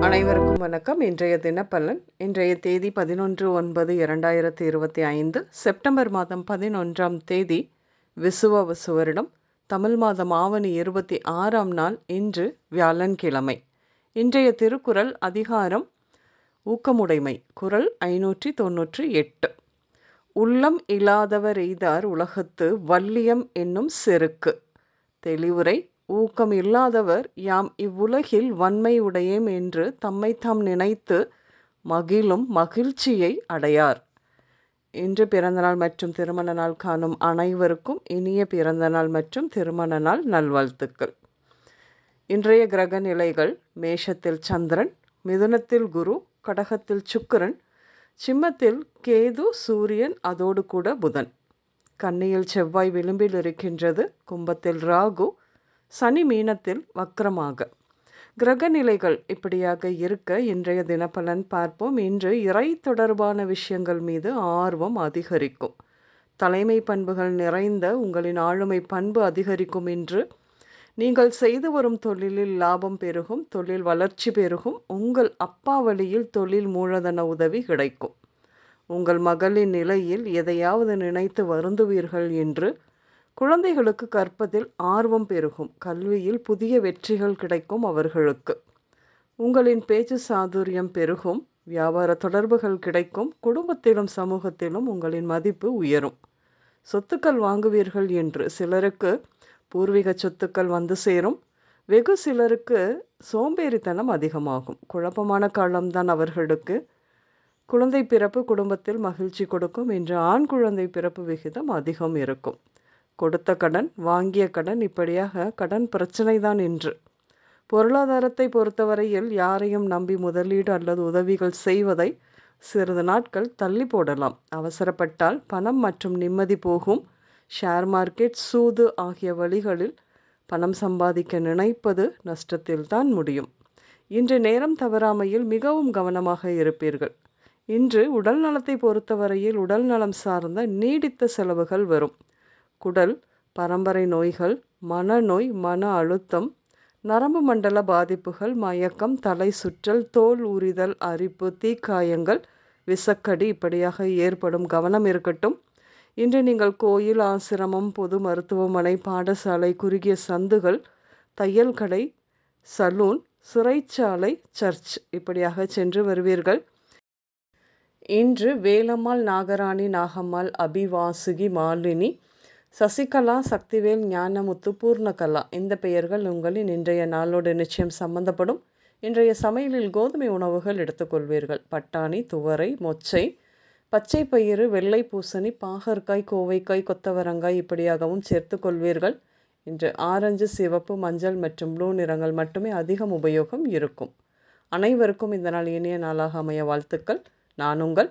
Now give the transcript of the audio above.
அனைவருக்கும் வணக்கம். இன்றைய தினப்பலன் இன்றைய தேதி பதினொன்று ஒன்பது இரண்டாயிரத்தி இருபத்தி ஐந்து செப்டம்பர் மாதம் பதினொன்றாம் தேதி விசுவ வருடம் தமிழ் மாதம் ஆவணி இருபத்தி ஆறாம் நாள் இன்று வியாழன்கிழமை. இன்றைய திருக்குறள் அதிகாரம் ஊக்கமுடைமை குரல் ஐநூற்றி தொன்னூற்றி எட்டு. உள்ளம் இல்லாதவர் எய்தார் உலகத்து வல்லியம் என்னும் செருக்கு. தெளிவுரை ஊக்கம் இல்லாதவர் யாம் இவ்வுலகில் வன்மை உடையேம் என்று தம்மைத்தாம் தாம் நினைத்து மகிழும் மகிழ்ச்சியை அடையார். இன்று பிறந்தநாள் மற்றும் திருமண நாள் காணும் அனைவருக்கும் இனிய பிறந்தநாள் மற்றும் திருமண நாள் நல்வாழ்த்துக்கள். இன்றைய கிரக நிலைகள் மேஷத்தில் சந்திரன் மிதுனத்தில் குரு கடகத்தில் சுக்கரன் சிம்மத்தில் கேது சூரியன் அதோடு கூட புதன். கன்னியில் செவ்வாய் விளிம்பில் இருக்கின்றது கும்பத்தில் ராகு சனி மீனத்தில் வக்கரமாக. கிரகநிலைகள் இப்படியாக இருக்க இன்றைய தினப்பலன் பார்ப்போம். இன்று இறை தொடர்பான விஷயங்கள் மீது ஆர்வம் அதிகரிக்கும். தலைமை பண்புகள் நிறைந்த உங்களின் ஆளுமை பண்பு அதிகரிக்கும் என்று நீங்கள் செய்து வரும் தொழிலில் லாபம் பெருகும் தொழில் வளர்ச்சி பெருகும் உங்கள் அப்பா வழியில் தொழில் மூலதன உதவி கிடைக்கும். உங்கள் மகளின் நிலையில் எதையாவது நினைத்து வருந்துவீர்கள் என்று குழந்தைகளுக்கு கற்பதில் ஆர்வம் பெருகும். கல்வியில் புதிய வெற்றிகள் கிடைக்கும் அவர்களுக்கு. உங்களின் பேச்சு சாதுரியம் பெருகும். வியாபார தொடர்புகள் கிடைக்கும். குடும்பத்திலும் சமூகத்திலும் உங்களின் மதிப்பு உயரும். சொத்துக்கள் வாங்குவீர்கள் என்று சிலருக்கு பூர்வீக சொத்துக்கள் வந்து சேரும். வெகு சிலருக்கு சோம்பேறித்தனம் அதிகமாகும். குழப்பமான காலம்தான் அவர்களுக்கு. குழந்தை பிறப்பு குடும்பத்தில் மகிழ்ச்சி கொடுக்கும். என்று ஆண் குழந்தை பிறப்பு விகிதம் அதிகம் இருக்கும். கொடுத்த கடன் வாங்கிய கடன் இப்படியாக கடன் பிரச்சனை தான் என்று பொருளாதாரத்தை பொறுத்தவரையில் யாரையும் நம்பி முதலீடு அல்லது உதவிகள் செய்வதை சிறிது நாட்கள் தள்ளி போடலாம். அவசரப்பட்டால் பணம் மற்றும் நிம்மதி போகும். ஷேர் மார்க்கெட் சூது ஆகிய வழிகளில் பணம் சம்பாதிக்க நினைப்பது நஷ்டத்தில்தான் முடியும். இன்று நேரம் தவறாமையில் மிகவும் கவனமாக இருப்பீர்கள். இன்று உடல் நலத்தை பொறுத்தவரையில் உடல் நலம் சார்ந்த நீடித்த செலவுகள் வரும். குடல் பரம்பரை நோய்கள் மனநோய் மன அழுத்தம் நரம்பு மண்டல பாதிப்புகள் மயக்கம் தலை சுற்றல் தோல் உரிதல் அரிப்பு தீக்காயங்கள் விசக்கடி இப்படியாக ஏற்படும் கவனம் இருக்கட்டும். இன்று நீங்கள் கோயில் ஆசிரமம் பொது மருத்துவமனை பாடசாலை குறுகிய சந்துகள் தையல் கடை சலூன் சிறைச்சாலை சர்ச் இப்படியாக சென்று வருவீர்கள். இன்று வேலம்மாள் நாகராணி நாகம்மாள் அபிவாசுகி மாலினி சசிகலா சக்திவேல் ஞானமுத்து பூர்ணகலா. இந்த பெயர்கள் உங்களின் இன்றைய நாளோடு நிச்சயம் சம்பந்தப்படும். இன்றைய சமையலில் கோதுமை உணவுகள் எடுத்துக்கொள்வீர்கள். பட்டாணி துவரை மொச்சை பச்சை பயிறு வெள்ளை பூசணி பாகற்காய் கோவைக்காய் கொத்தவரங்காய் இப்படியாகவும் சேர்த்து கொள்வீர்கள் இன்று ஆரஞ்சு சிவப்பு மஞ்சள் மற்றும் ப்ளூ நிறங்கள் மட்டுமே அதிகம் உபயோகம் இருக்கும். அனைவருக்கும் இந்த நாள் இனிய நாளாக அமைய வாழ்த்துக்கள். நான் உங்கள்